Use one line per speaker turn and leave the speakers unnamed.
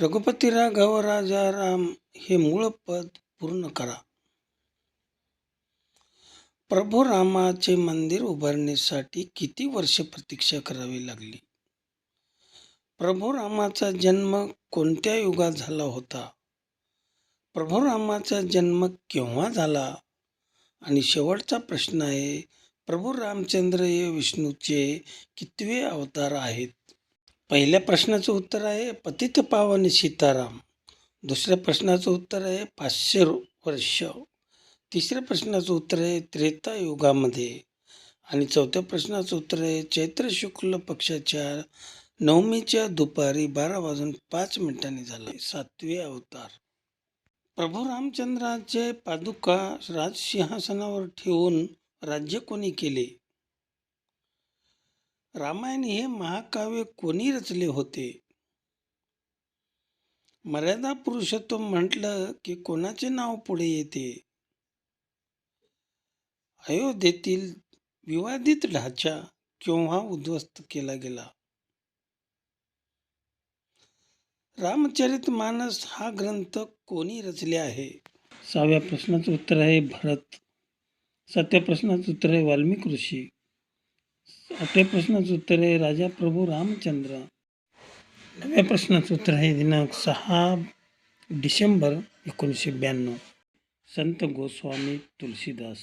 रघुपती राघव राजा राम हे मूळ पद पूर्ण करा. प्रभू रामाचे मंदिर उभारण्यासाठी किती वर्षे प्रतीक्षा करावी लागली? प्रभू रामाचा जन्म कोणत्या युगात झाला होता? प्रभू रामाचा जन्म केव्हा झाला? आणि शेवटचा प्रश्न आहे प्रभू रामचंद्र हे विष्णूचे कितवे अवतार आहेत? पहिल्या प्रश्नाचं उत्तर आहे पतित पावन सीताराम. दुसऱ्या प्रश्नाचं उत्तर आहे पाचशे वर्ष. तिसऱ्या प्रश्नाचं उत्तर आहे त्रेता युगामध्ये. आणि चौथ्या प्रश्नाचं उत्तर आहे चैत्र शुक्ल पक्षाच्या नवमीच्या दुपारी बारा वाजून पाच मिनिटांनी झालं. सातवे अवतार. प्रभू रामचंद्राचे पादुका राजसिंहासनावर ठेवून राज्य कोणी केले? रामायण हे महाकाव्य कोणी रचले होते? मर्यादा पुरुषोत्तम म्हटलं की कोणाचे नाव पुढे येते? अयोध्येतील विवादित ढाचा केव्हा उद्ध्वस्त केला गेला? रामचरित मानस हा ग्रंथ कोणी रचले आहे? सहाव्या प्रश्नाचं उत्तर आहे भरत. सातव्या प्रश्नाचं उत्तर आहे वाल्मिक ऋषी. आठव्या प्रश्नाचं उत्तर आहे राजा प्रभू रामचंद्र. नव्या प्रश्नाचं उत्तर आहे दिनांक सहा डिसेंबर एकोणीसशे ब्याण्णव. संत गोस्वामी तुलसीदास.